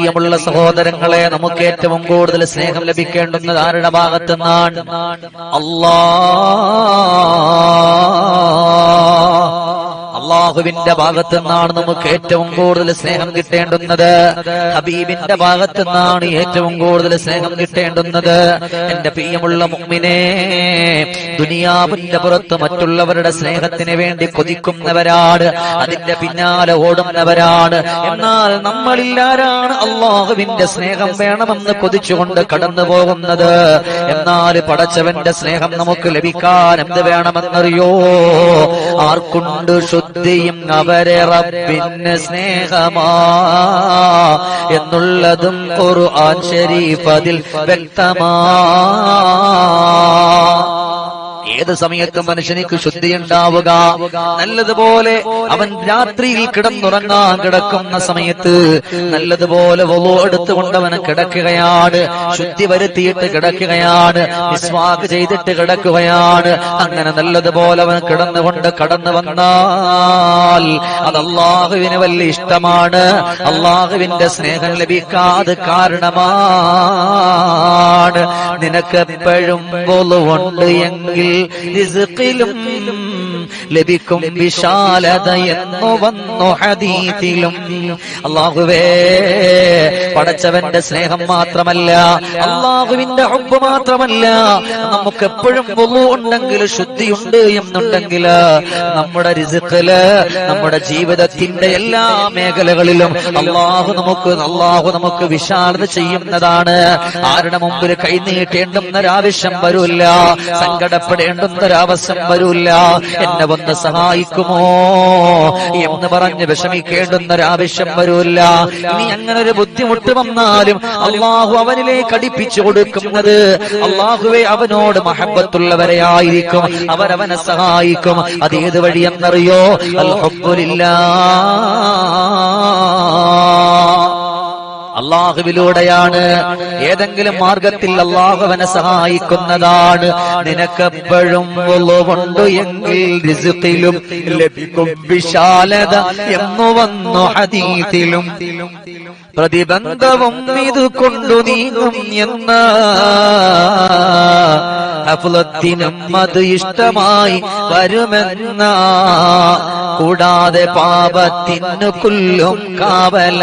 പ്രിയമുള്ള സഹോദരങ്ങളെ നമുക്ക് ഏറ്റവും കൂടുതൽ സ്നേഹം ലഭിക്കേണ്ടുന്നത് ആരുടെ ഭാഗത്തുനിന്നാണ്? അല്ലാ അള്ളാഹുവിന്റെ ഭാഗത്തു നിന്നാണ് നമുക്ക് ഏറ്റവും കൂടുതൽ സ്നേഹം കിട്ടേണ്ടുന്നത്. ഹബീബിന്റെ ഭാഗത്തു നിന്നാണ് ഏറ്റവും കൂടുതൽ സ്നേഹം കിട്ടേണ്ടുന്നത്. എന്റെ പ്രിയമുള്ള മുമ്മിനെ ദുനിയാവിന്റെ പുറത്ത് മറ്റുള്ളവരുടെ സ്നേഹത്തിന് വേണ്ടി കൊതിക്കുന്നവരാണ് അതിന്റെ പിന്നാലെ ഓടുന്നവരാണ്. എന്നാൽ നമ്മളില്ലാരാണ് അള്ളാഹുവിന്റെ സ്നേഹം വേണമെന്ന് കൊതിച്ചുകൊണ്ട് കടന്നു പോകുന്നത്? എന്നാൽ പടച്ചവന്റെ സ്നേഹം നമുക്ക് ലഭിക്കാൻ എന്ത് വേണമെന്നറിയോ? ആർക്കുണ്ട് ശുദ്ധിയും അവരെ റബ്ബിന് സ്നേഹമാ എന്നുള്ളതും ഖുർആൻ ഷരീഫ് അതിൽ വ്യക്തമാ. ഏത് സമയത്തും മനുഷ്യനിക്ക് ശുദ്ധി ഉണ്ടാവുക നല്ലതുപോലെ അവൻ രാത്രിയിൽ കിടന്നുറങ്ങാൻ കിടക്കുന്ന സമയത്ത് നല്ലതുപോലെ വലു എടുത്തുകൊണ്ട് അവന് കിടക്കുകയാണ്. ശുദ്ധി വരുത്തിയിട്ട് കിടക്കുകയാണ്. വിസ്വാഗ് ചെയ്തിട്ട് കിടക്കുകയാണ്. അങ്ങനെ നല്ലതുപോലെ അവൻ കിടന്നുകൊണ്ട് കടന്നു വന്നാൽ അത് അള്ളാഹുവിന് വലിയ ഇഷ്ടമാണ്. അള്ളാഹുവിന്റെ സ്നേഹം ലഭിക്കാതെ കാരണമാണ്. നിനക്ക് എപ്പോഴും ഉണ്ട് എങ്കിൽ റിസ്ഖിലും ലഭിക്കും വിശാലത എന്നു വന്നു ഹദീത്തിലും അള്ളാഹുവേ പടച്ചവന്റെ സ്നേഹം മാത്രമല്ല അള്ളാഹുവിന്റെ ഹബ്ബ് മാത്രമല്ല നമുക്ക് എപ്പോഴും ഉണ്ടെങ്കിൽ ശുദ്ധിയുണ്ട് എന്നുണ്ടെങ്കിൽ നമ്മുടെ റിസുക്കിൽ നമ്മുടെ ജീവിതത്തിന്റെ എല്ലാ മേഖലകളിലും അള്ളാഹു നമുക്ക് അള്ളാഹു നമുക്ക് വിശാലത ചെയ്യുന്നതാണ്. ആരുടെ മുമ്പിൽ കൈനീട്ടേണ്ടുന്നൊരാവശ്യം വരൂല്ല സങ്കടപ്പെടേണ്ടുന്നൊരാവശ്യം വരൂല്ല. എന്നെ വന്ന് സഹായിക്കുമോ? എന്ന് പറഞ്ഞ് വിഷമിക്കേണ്ടുന്ന ഒരാവശ്യം വരൂല്ല. ഇനി അങ്ങനെ ഒരു ബുദ്ധിമുട്ട് വന്നാലും അള്ളാഹു അവനിലേക്ക് അടിപ്പിച്ചു കൊടുക്കുന്നത് അള്ളാഹുവെ അവനോട് മഹബത്തുള്ളവരെ ആയിരിക്കും. അവരവനെ സഹായിക്കും. അത് ഏത് വഴിയെന്നറിയോ? അൽഹബ്ബുലില്ലാ അള്ളാഹുവിലൂടെയാണ് ഏതെങ്കിലും മാർഗത്തിൽ അള്ളാഹുവനെ സഹായിക്കുന്നതാണ്. നിനക്കെപ്പോഴും എങ്കിൽ റിസുക്കിലും ലഭിക്കും വിശാലത എന്നു വന്നു അതീതിലും പ്രതിബന്ധവും ഇത് കൊണ്ടു നീങ്ങും എന്ന അഫുലത്തിനും അത് ഇഷ്ടമായി വരുമെന്ന കൂടാതെ പാപത്തിനു കൊല്ലും കാവല.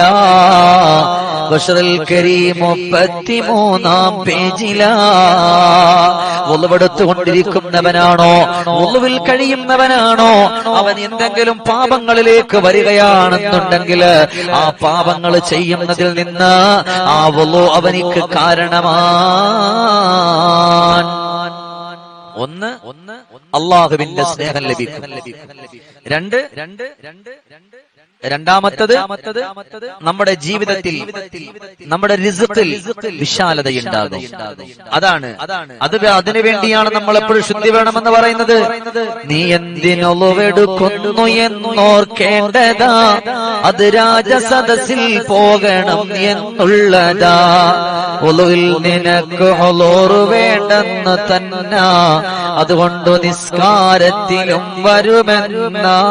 ബഷറുൽ കരീം മുപ്പത്തിമൂന്നാം പേജിലാ. ഉളവെടുത്തുകൊണ്ടിരിക്കുന്നവനാണോ ഉളവിൽ കഴിയുന്നവനാണോ? അവൻ എന്തെങ്കിലും പാപങ്ങളിലേക്ക് വരികയാണെന്നുണ്ടെങ്കിൽ ആ പാപങ്ങൾ ചെയ്യുന്നതിൽ നിന്ന് ആ ഉളു അവനിക്ക് കാരണമാണ്. ഒന്ന് ഒന്ന് അള്ളാഹുവിന്റെ സ്നേഹം ലഭിക്കും. രണ്ട് രണ്ട് രണ്ട് രണ്ട് രണ്ടാമത്തത് നമ്മുടെ ജീവിതത്തിൽ നമ്മുടെ റിസുക്കിൽ വിശാലതയുണ്ടാകും. അതാണ്. അത് അതിനു വേണ്ടിയാണ് നമ്മൾ എപ്പോഴും ശുദ്ധി വേണമെന്ന് പറയുന്നത്. നീ എന്തിനൊളവെടുക്കുന്നു എന്നോർക്കേണ്ടതാ. അത് രാജസദസ്സിൽ പോകണം എന്നുള്ളതാ. ഒളുവിൽ നിനക്ക് ഒളോറ് വേണ്ടെന്ന് തന്ന. അതുകൊണ്ട് നിസ്കാരത്തിലും വരുമെന്നാ.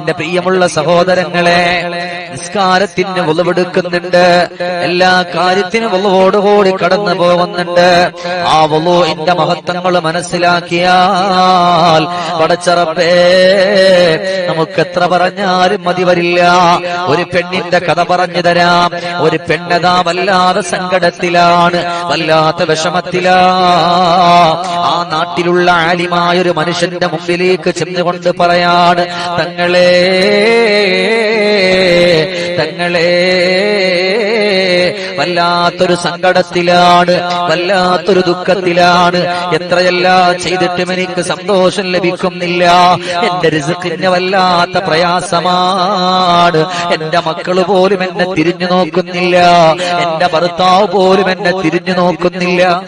എന്റെ പ്രിയമുള്ള സഹോദരങ്ങളെ നിസ്കാരത്തിന് ഉളവെടുക്കുന്നുണ്ട് എല്ലാ കാര്യത്തിനും ഉളവോടുകൂടി കടന്നു പോകുന്നുണ്ട്. ആ വലു എന്റെ മഹത്വങ്ങൾ മനസ്സിലാക്കിയാൽ പടച്ചറപ്പേ നമുക്ക് എത്ര പറഞ്ഞാലും മതി വരില്ല. ഒരു പെണ്ണിന്റെ കഥ പറഞ്ഞു തരാം. ഒരു പെണ്ണതാ വല്ലാതെ സങ്കടത്തിലാണ് വല്ലാത്ത വിഷമത്തിലാ. ആ നാട്ടിലുള്ള ആലിമായ ഒരു മനുഷ്യന്റെ മുമ്പിലേക്ക് ചെന്നുകൊണ്ട് പറയാണ് തങ്ങളെ തങ്ങളെ വല്ലാത്തൊരു സങ്കടത്തിലാണ് വല്ലാത്തൊരു ദുഃഖത്തിലാണ്. എത്രയല്ല ചെയ്തിട്ടും എനിക്ക് സന്തോഷം ലഭിക്കുന്നില്ല. എന്റെ റിസുക്കിന് വല്ലാത്ത പ്രയാസമാണ്. എന്റെ മക്കൾ പോലും എന്നെ തിരിഞ്ഞു നോക്കുന്നില്ല. എന്റെ ഭർത്താവ് പോലും എന്നെ തിരിഞ്ഞു നോക്കുന്നില്ല.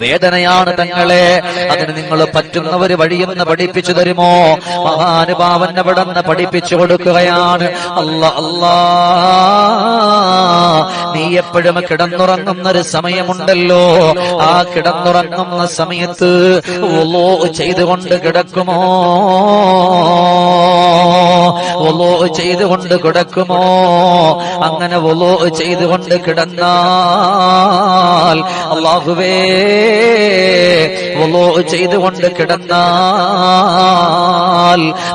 വേദനയാണ് തങ്ങളെ. അതിന് നിങ്ങൾ പറ്റുന്നവര് വഴിയെന്ന് പഠിപ്പിച്ചു തരുമോ? മഹാനുഭാവൻ അവിടെ പഠിപ്പിച്ചു കൊടുക്കുകയാണ്. അല്ല അല്ലാ. നീ എപ്പോഴും കിടന്നുറങ്ങുന്ന ഒരു സമയമുണ്ടല്ലോ. ആ കിടന്നുറങ്ങുന്ന സമയത്ത് ചെയ്തുകൊണ്ട് കിടക്കുമോ? ഒലോ ചെയ്തുകൊണ്ട് കിടക്കുമോ? അങ്ങനെ ഒലോ ചെയ്തുകൊണ്ട് കിടന്നാൽ അള്ളാഹുവേ ഒലോ ചെയ്തുകൊണ്ട് കിടന്നാൽ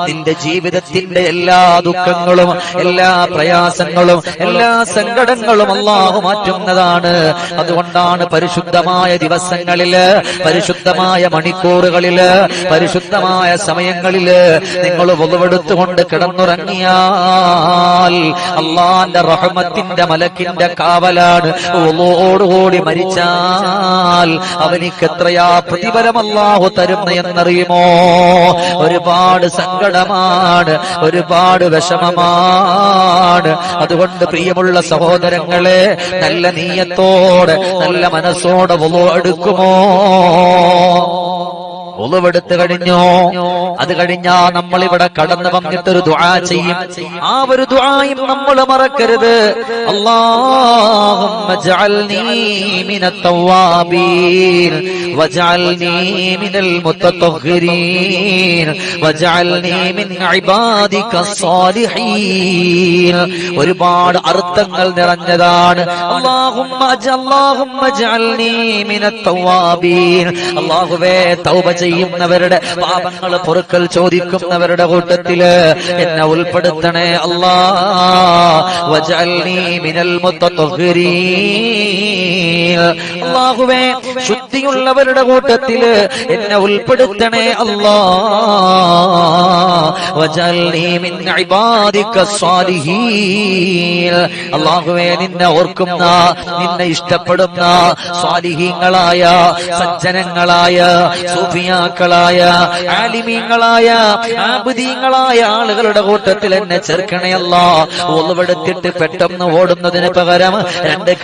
നിന്റെ ജീവിതത്തിന്റെ എല്ലാ ദുഃഖങ്ങളും എല്ലാ പ്രയാസങ്ങളും എല്ലാ സങ്കടങ്ങളും അള്ളാഹു മാറ്റുന്നതാണ്. അതുകൊണ്ടാണ് പരിശുദ്ധമായ ദിവസങ്ങളിൽ പരിശുദ്ധമായ മണിക്കൂറുകളിൽ പരിശുദ്ധമായ സമയങ്ങളിൽ നിങ്ങൾ ഒളിവെടുത്തുകൊണ്ട് കിടന്നുറങ്ങിയാൽ അള്ളാന്റെ റഹ്മത്തിന്റെ മലക്കിന്റെ കാവലാണ്. ഒളോടുകൂടി മരിച്ചാൽ അവനിക്ക് എത്രയാ പ്രതിഫലം അല്ലാഹു തരുന്ന എന്നറിയുമോ? ഒരുപാട് സങ്കടമാണ് ഒരുപാട് വിഷമമാണ്. അതുകൊണ്ട് പ്രിയമുള്ള സഹോദരങ്ങളെ നല്ല നീയത്തോടെ നല്ല മനസ്സോടെ എടുക്കുമോ? ഒളിവെടുത്ത് കഴിഞ്ഞോ? അത് കഴിഞ്ഞാ നമ്മൾ ഇവിടെ കടന്നു വന്നിട്ടൊരു ദുആ ചെയ്യും. ആ ഒരു ദുആയും നമ്മൾ മറക്കരുത്. ജഅൽനീ മിനത് തവ്വാബീൻ വജഅൽനീ മിനൽ മുത്തത്വഹിരീൻ വജഅൽനീ മിൻ ഇബാദിക സ്വാലിഹീൻ ഒരുപാട് അർത്ഥങ്ങൾ നിറഞ്ഞതാണ്. തൗബ ചെയ്യുന്നവരുടെ പാപങ്ങൾ പൊറുക്കൽ ചോദിക്കുന്നവരുടെ കൂട്ടത്തിൽ എന്നെ ഉൾപ്പെടുത്തണേ അല്ലാ വജഅൽനീ മിനൽ മുത്തത്വഹിരീൻ അല്ലാഹുവേ ശുദ്ധിയുള്ളവരുടെ കൂട്ടത്തിൽ എന്നെ ഉൾപ്പെടുത്തണേ മിൻ അല്ലാഹുവേ നിന്നെ ഓർക്കുന്ന നിന്നെ ഇഷ്ടപ്പെടുന്ന സ്വാലിഹീങ്ങളായ സജ്ജനങ്ങളായ സൂഫിയാക്കളായ ആലിമീങ്ങളായ ആബുദീങ്ങളായ ആളുകളുടെ കൂട്ടത്തിൽ എന്നെ ചേർക്കണയല്ല ഒളിവെടുത്തിട്ട് പെട്ടെന്ന് ഓടുന്നതിന് പകരം രണ്ട്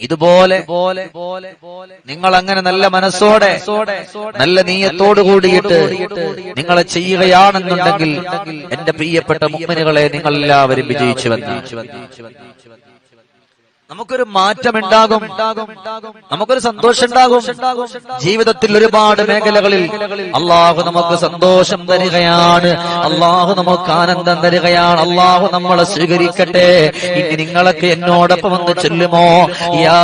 ഇതുപോലെ നിങ്ങൾ അങ്ങനെ നല്ല മനസ്സോടെ നല്ല നീയത്തോട് കൂടിയിട്ട് നിങ്ങൾ ചെയ്യുകയാണെന്നുണ്ടെങ്കിൽ എന്റെ പ്രിയപ്പെട്ട മുമ്മനുകളെ നിങ്ങൾ എല്ലാവരും വിജയിച്ചു വന്നു നമുക്കൊരു മാറ്റം ഉണ്ടാകും നമുക്കൊരു സന്തോഷം ഉണ്ടാകും ജീവിതത്തിൽ ഒരുപാട് മേഖലകളിൽ അള്ളാഹു നമുക്ക് സന്തോഷം തരികയാണ്. അള്ളാഹു നമുക്ക് ആനന്ദം തരികയാണ്. അള്ളാഹു നമ്മളെ സ്വീകരിക്കട്ടെ. ഇനി നിങ്ങളൊക്കെ എന്നോടൊപ്പം ഒന്ന് ചൊല്ലുമോ? യാ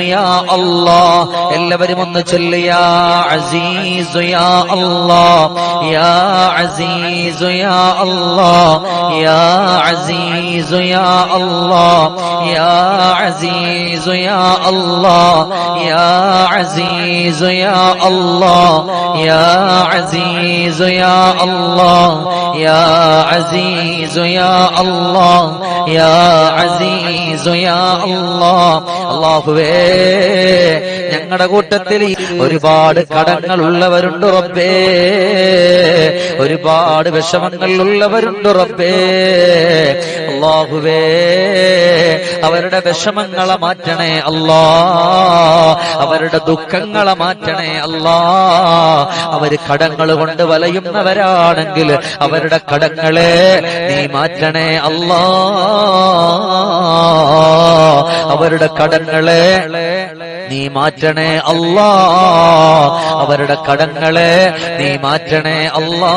യാ അല്ലാ എല്ലാവരും ഒന്ന് ചൊല്ലു. യാ അല്ലാ യാ യാ അല്ലാ യാ യാ അല്ലാ يا عزيز يا الله يا عزيز يا الله يا عزيز يا الله يا عزيز يا الله يا عزيز يا الله അള്ളാഹുവേ ഞങ്ങളുടെ കൂട്ടത്തിൽ ഒരുപാട് കടങ്ങൾ ഉള്ളവരുണ്ട് റബ്ബേ ഒരുപാട് വിഷമങ്ങൾ ഉള്ളവരുണ്ട് റബ്ബേ അള്ളാഹുവേ അവരുടെ വിഷമങ്ങളെ മാറ്റണേ അല്ലാ. അവരുടെ ദുഃഖങ്ങളെ മാറ്റണേ അല്ലാ. അവർ കടങ്ങൾ കൊണ്ട് വലയുന്നവരാണെങ്കിൽ അവരുടെ കടങ്ങളെ നീ മാറ്റണേ അല്ലാ. അവരുടെ കടങ്ങളെ നീ മാറ്റണേ അല്ലാ. അവരുടെ കടങ്ങളെ നീ മാറ്റണേ അല്ലാ.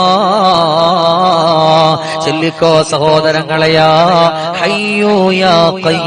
ചൊല്ലിക്കോ സഹോദരങ്ങളെയാ അയ്യോ യാ കയ്യോം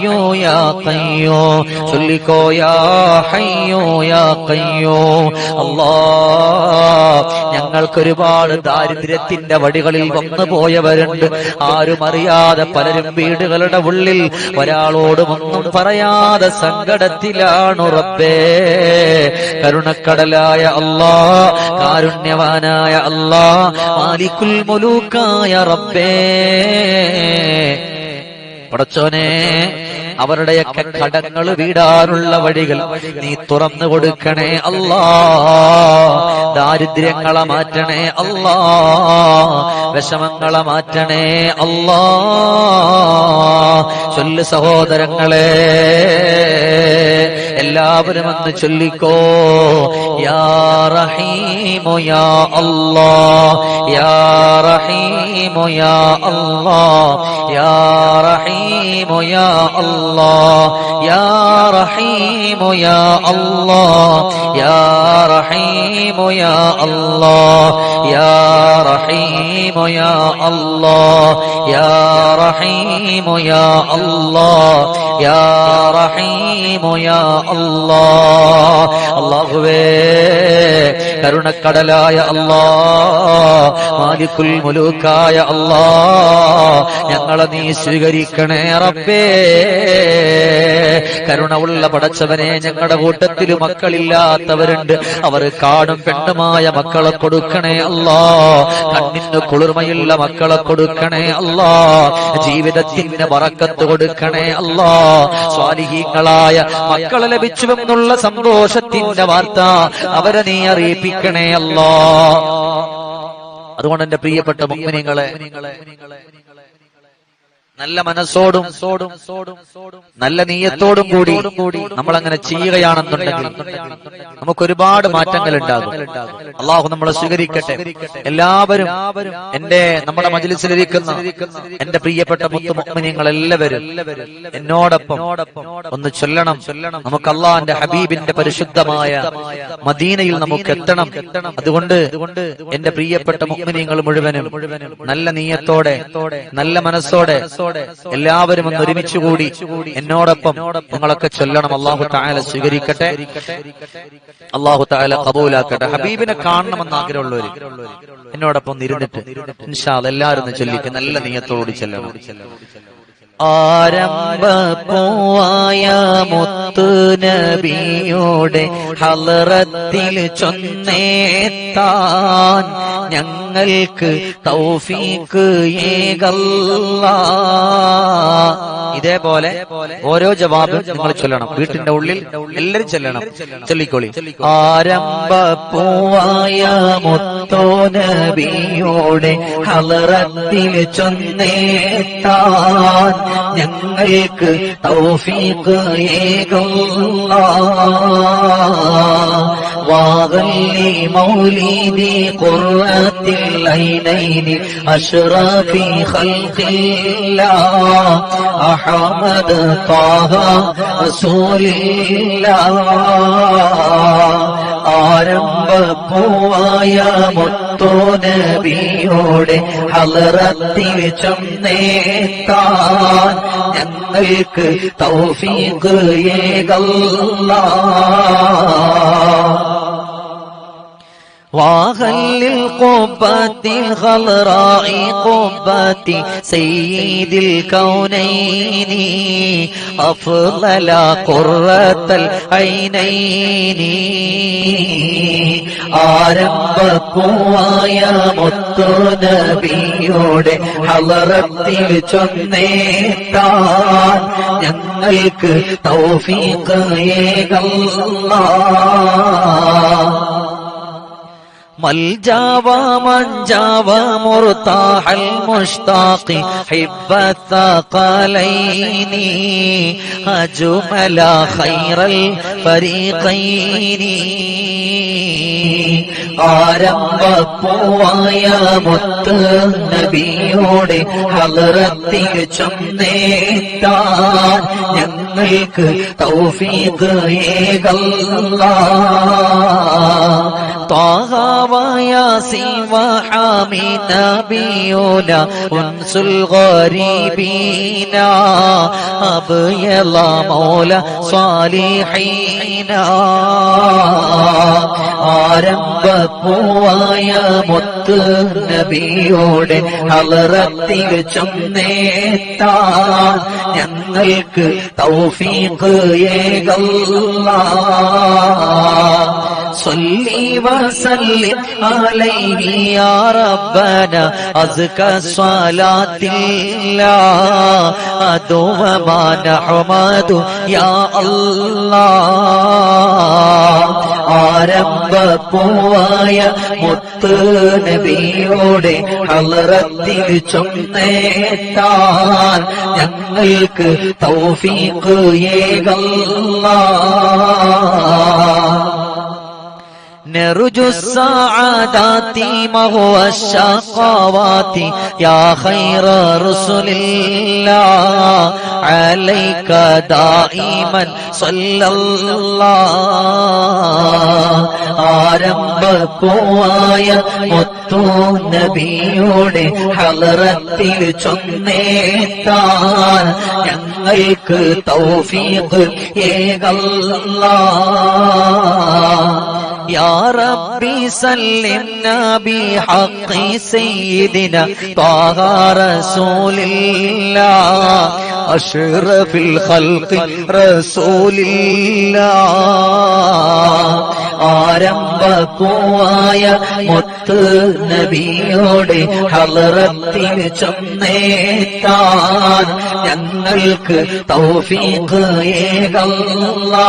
യാ കയ്യോം ചൊല്ലിക്കോ യാ ഹയ്യോ യാ കയ്യോ അല്ലാ ഞങ്ങൾക്കൊരുപാട് ദാരിദ്ര്യത്തിന്റെ വടികളിൽ വന്നു പോയവരുണ്ട്. ആരും അറിയാതെ പലരും വീടുകളുടെ ഉള്ളിൽ ഒരാളോടും ഒന്നും പറയാതെ സങ്കടത്തിലാണ് റബ്ബേ. കരുണക്കടലായ അല്ലാ കാരുണ്യവാനായ അല്ലാ മാലിക്കുൽ മുലൂക്കായ റബ്ബേ. പടച്ചോനെ അവരുടെയൊക്കെ കടങ്ങൾ വീടാനുള്ള വഴികൾ. നീ തുറന്നു കൊടുക്കണേ അല്ലാ. ദാരിദ്ര്യങ്ങളെ മാറ്റണേ അല്ലാ. വിഷമങ്ങളെ മാറ്റണേ അല്ലാ. ചൊല്ല് സഹോദരങ്ങളെ. എല്ലാവരും അന്ന് ചൊല്ലിക്കോ. യാ റഹീമു യാ അല്ലാ യാ റഹീമു യാ അല്ലാ യാ റഹീമു യാ അല്ലാ യാ റഹീമു യാ അല്ലാ യാ റഹീമു യാ അല്ലാ യാ റഹീമു യാ അല്ലാ യാ റഹീമു യാ അല്ലാ യാ റഹീമു യാ അല്ലാ അല്ലാഹുവേ കരുണക്കടലായ അല്ലാ മാലിക്കുൽ മുലൂക്കായ അള്ളാ ഞങ്ങളെ നീ സ്വീകരിക്കണേ റബ്ബേ. കരുണ പടച്ചവനെ ഞങ്ങളുടെ കൂട്ടത്തിൽ മക്കളില്ലാത്തവരുണ്ട്. അവർ കാടും പെണ്ണുമായ മക്കളെ കൊടുക്കണേ അല്ലാ. കണ്ണിന് കുളിർമയുള്ള മക്കളെ കൊടുക്കണേ അല്ലാ. ജീവിതത്തിന് വറക്കത്ത് കൊടുക്കണേ അല്ലാ. സ്വാലിഹീങ്ങളായ മക്കളെ ലഭിച്ചുവെന്നുള്ള സന്തോഷത്തിന്റെ വാർത്ത അവരെ നീ അറിയിപ്പിക്കണേ അല്ലാ. അതുകൊണ്ട് എന്റെ പ്രിയപ്പെട്ട മുഗ്മിനിങ്ങളെ നല്ല മനസ്സോടും നല്ല നീയത്തോടും കൂടി നമ്മൾ അങ്ങനെ ചെയ്യുകയാണെന്നുണ്ടെങ്കിൽ നമുക്ക് ഒരുപാട് മാറ്റങ്ങൾ ഉണ്ടാകും. അള്ളാഹു നമ്മളെ സ്വീകരിക്കട്ടെ. എല്ലാവരും എന്റെ നമ്മുടെ മജിലിസിലിരിക്കുന്ന എന്റെ പ്രിയപ്പെട്ട മുത്തുമുഗ്മിനിങ്ങൾ എല്ലാവരും എന്നോടൊപ്പം ഒന്ന് ചൊല്ലണം. നമുക്ക് അള്ളാഹിന്റെ ഹബീബിന്റെ പരിശുദ്ധമായ മദീനയിൽ നമുക്ക് എത്തണം. അതുകൊണ്ട് എന്റെ പ്രിയപ്പെട്ട മുഗ്മിനിങ്ങൾ മുഴുവനും നല്ല നീയത്തോടെ നല്ല മനസ്സോടെ എല്ലാവരും ഒന്ന് ഒരുമിച്ച് കൂടി എന്നോടൊപ്പം നിങ്ങളൊക്കെ ചൊല്ലണം. അള്ളാഹു താല സ്വീകരിക്കട്ടെ. അള്ളാഹു താല കബൂലാക്കട്ടെ. ഹബീബിനെ കാണണമെന്ന് ആഗ്രഹമുള്ളവര് എന്നോടൊപ്പം നിരുന്നിട്ട് ഇരുന്നിട്ട് ഇൻഷാ അല്ലാ എല്ലാവരും ഒന്ന് ചൊല്ലിക്ക് നല്ല നീയത്തോട് ചെല്ലണം. ആരംഭ പോവായ മുത്തു നബിയോടെ ഹലറത്തിൽ ചൊന്നേത്താൻ ഞങ്ങൾക്ക് തൗഫീക്ക് ഏകല്ല. ഇതേപോലെ ഓരോ ജവാബും നിങ്ങൾ ചൊല്ലണം. വീട്ടിന്റെ ഉള്ളിൽ എല്ലാരും ചെല്ലണം. ചൊല്ലിക്കോളി. ആരംഭ പൂവായ മുത്തോ നബിയോടെ ഹലറത്തിൽ ചൊന്നേത്താൻ ഞങ്ങൾക്ക് واغا لمولدي قرة العينين أشرف خلق الله أحمد طه رسول الله ആരംഭപ്പൂവായ മുത്തോ നബിയോടെ ഹലറത്തിൽ ചൊന്നേത്താൻ ഞങ്ങൾക്ക് തൗഫീഖ് ഏകല്ലാ وهل القبة الغلراء قبة سيد الكونين أفضل قرة العينين ആരംഭക്കുവായ മുത്തു നബിയുടെ ഹലറത്തിൽ ചൊന്നേത്താൻ ഞങ്ങൾക്ക് തൗഫീഖ് ഏകല്ലാ ملجا ومنجا ومرتاح المشتاق حب الثقلين أجمل خير الفريقين ആരംഭപ്പൂവായ മുത്ത് നബിയോടെ ഹലറത്തിൽ ചൊന്നേത്താൻ ഞങ്ങൾക്ക് തൗഫീഖ് ഏകല്ലാ طه وياسين وحامي نبينا أنس الغريبين أبيض مولى صالحين ആരംഭപ്പൂവായ മുത്ത് നബിയോടെ ഹലറത്തിൽ ചൊന്നേത്താൻ ഞങ്ങൾക്ക് തൗഫീഖ് ഏകല്ലാ صلي وسلم عليه يا ربنا أزكى صلاة الله دوما نحمد يا الله ആരംഭപ്പൂവായ മുത്ത് നബിയോടെ ഹലറത്തിൽ ചൊന്നേത്താൻ ഞങ്ങൾക്ക് തൗഫീഖ് ഏകല്ലാ نرجو السعادات ما هو الشقوات يا خير رسل الله عليك دائما صلى الله ആരംഭപ്പൂവായ മുത്തു നബിയോടെ ഹലറത്തിൽ ചൊന്നേത്താൻ ഞങ്ങൾക്ക് തൗഫീഖ് ഏകല്ലാ يا ربي سلمنا بحق سيدنا طه رسول الله أشرف الخلق رسول الله ആരംഭപ്പൂവായ മുത്ത് നബിയോടെ ഹലറത്തിൽ ചൊന്നേത്താൻ ഞങ്ങൾക്ക് തൗഫീഖ് ഏകല്ലാ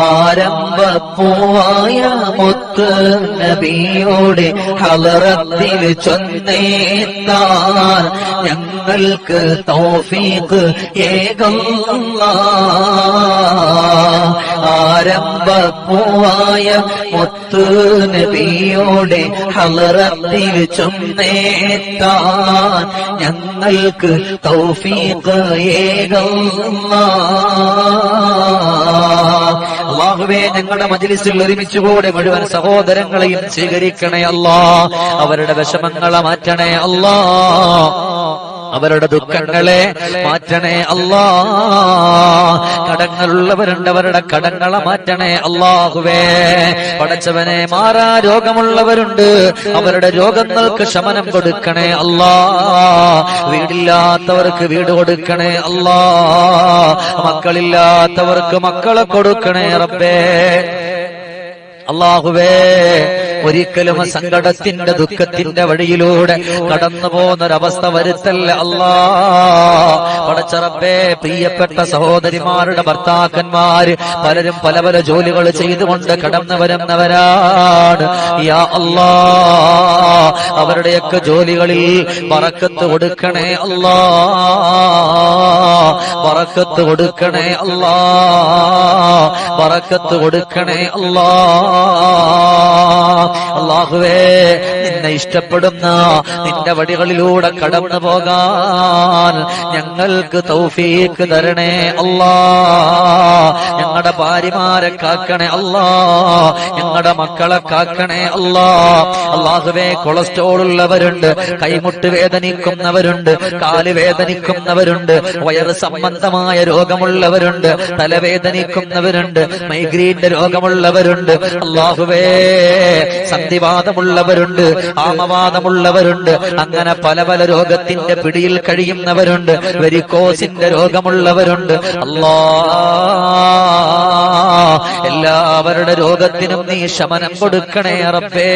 ആരംഭപ്പൂവായ മുത്ത് നബിയോടെ ഹലറത്തിൽ ചൊന്നേത്താൻ ഞങ്ങൾക്ക് തൗഫീഖ് ഏകം ആരംഭപ്പൂവായ മുത്ത് നബിയോടെ ഹലറത്തിൽ ചൊന്നേത്താൻ ഞങ്ങൾക്ക് തൗഫീഖ് ഏകല്ലാ. അള്ളാഹുവേ ഞങ്ങളുടെ മജിലിസിൽ ഒരുമിച്ചുകൂടെ മുഴുവൻ സഹോദരങ്ങളെയും സ്വീകരിക്കണേ അല്ലാ. അവരുടെ വിഷമങ്ങളെ മാറ്റണേ അല്ലാ. അവരുടെ ദുഃഖങ്ങളെ മാറ്റണേ അല്ലാ. കടങ്ങളുള്ളവരുണ്ട് അവരുടെ കടങ്ങളെ മാറ്റണേ അള്ളാഹുവേ പടച്ചവനെ മാറാ രോഗമുള്ളവരുണ്ട്. അവരുടെ രോഗങ്ങൾക്ക് ശമനം കൊടുക്കണേ അല്ലാ. വീടില്ലാത്തവർക്ക് വീട് കൊടുക്കണേ അല്ലാ. മക്കളില്ലാത്തവർക്ക് മക്കളെ കൊടുക്കണേ റബ്ബേ. അള്ളാഹുവേ ഒരിക്കലും സങ്കടത്തിന്റെ ദുഃഖത്തിന്റെ വഴിയിലൂടെ കടന്നു പോകുന്നൊരവസ്ഥ വരുത്തല്ല അല്ലാ? പടച്ചറപ്പേ പ്രിയപ്പെട്ട സഹോദരിമാരുടെ ഭർത്താക്കന്മാര് പലരും പല പല ജോലികൾ ചെയ്തുകൊണ്ട് കടന്നു വരുന്നവരാണ്. അവരുടെയൊക്കെ ജോലികളിൽ പറക്കത്ത് കൊടുക്കണേ അല്ലാ പറക്കത്ത് കൊടുക്കണേ അല്ലാ പറക്കത്ത് കൊടുക്കണേ അല്ലാ. അള്ളാഹുവേ നിന്നെ ഇഷ്ടപ്പെടുന്ന നിന്റെ വടികളിലൂടെ കടന്നു പോകാൻ ഞങ്ങൾക്ക് തൗഫീക്ക് തരണേ അല്ലാ. ഞങ്ങളുടെ ഭാര്യമാരെ കാക്കണേ അല്ലാ. ഞങ്ങളുടെ മക്കളെ കാക്കണേ അല്ലാ. അള്ളാഹുവേ കൊളസ്ട്രോൾ ഉള്ളവരുണ്ട് കൈമുട്ട് വേദനിക്കുന്നവരുണ്ട് കാൽ വേദനിക്കുന്നവരുണ്ട് വയറ് സംബന്ധമായ രോഗമുള്ളവരുണ്ട് തലവേദനിക്കുന്നവരുണ്ട് മൈഗ്രീന്റെ രോഗമുള്ളവരുണ്ട്. അള്ളാഹുവേ സന്ധിവാദമുള്ളവരുണ്ട് ആമവാദമുള്ളവരുണ്ട് അങ്ങനെ പല പല രോഗത്തിന്റെ പിടിയിൽ കഴിയുന്നവരുണ്ട്. വെരിക്കോസിന്റെ രോഗമുള്ളവരുണ്ട്. അല്ലാ എല്ലാവരുടെ രോഗത്തിനും നീ ശമനം കൊടുക്കണേ അറപ്പേ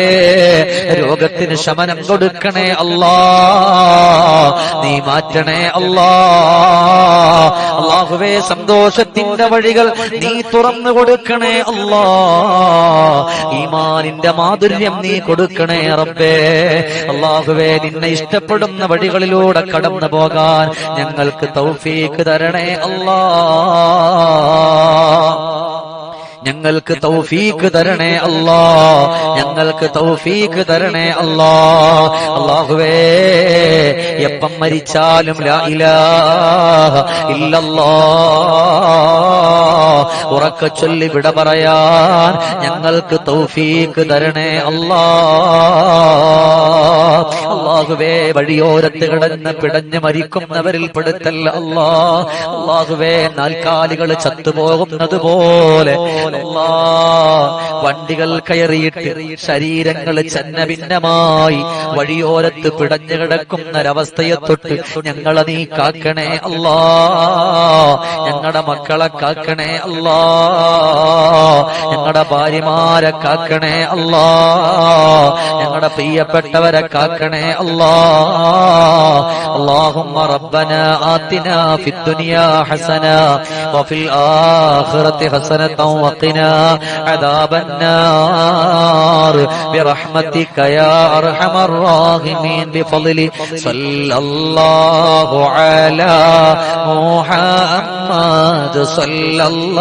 രോഗത്തിന് ശമനം കൊടുക്കണേ അല്ലാ. നീ മാറ്റണേ അല്ലാ. അള്ളാഹുവേ സന്തോഷത്തിന്റെ വഴികൾ നീ തുറന്നു കൊടുക്കണേ അല്ലാ. ഈമാനിന്റെ മാധുര്യം നീ കൊടുക്കണേ റബ്ബേ. അള്ളാഹുവേ നിന്നെ ഇഷ്ടപ്പെടുന്ന വഴികളിലൂടെ കടന്നു പോകാൻ ഞങ്ങൾക്ക് തൗഫീക്ക് തരണേ അല്ലാ. ഞങ്ങൾക്ക് തൗഫീക്ക് തരണേ അല്ലാ. ഞങ്ങൾക്ക് തൗഫീക്ക് തരണേ അല്ലാ. അള്ളാഹുവേ എപ്പം മരിച്ചാലും ലാ ഇലാഹ ഇല്ലല്ലാ. ഉറക്ക ചൊല്ലി വിട പറയാൻ ഞങ്ങൾക്ക് തൗഫീക്ക് തരണേ അല്ലാ. അള്ളാഹുവേ വഴിയോരത്ത് കിടന്ന് പിടഞ്ഞ് മരിക്കുന്നവരിൽ പെടുത്തല്ല അല്ലാ. അള്ളാഹുവേ നാൽക്കാലികൾ ചത്തുപോകുന്നത് പോലെ വണ്ടികൾ കയറിയിട്ട് ശരീരങ്ങൾ ചന്ന ഭിന്നമായി വഴിയോരത്ത് പിടഞ്ഞു കിടക്കുന്നൊരവസ്ഥയെ തൊട്ട് ഞങ്ങളെ നീ കാക്കണേ അല്ലാ. ഞങ്ങളുടെ മക്കളെ കാക്കണേ അല്ലാ ഞങ്ങളുടെ ഭാര്യമാരെ കാക്കണേ അല്ലാ ഞങ്ങളുടെ പ്രിയപ്പെട്ടവരെ കാക്കണേ അല്ലാ اللهم ربنا آتنا في الدنيا حسنة وفي الآخرة حسنة وقنا عذاب النار برحمتك يا أرحم الراحمين بفضل صلى الله على محمد صلى الله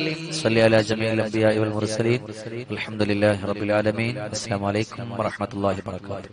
صلي على جميع الأنبياء والمرسلين. الحمد لله رب العالمين. السلام عليكم ورحمة الله وبركاته.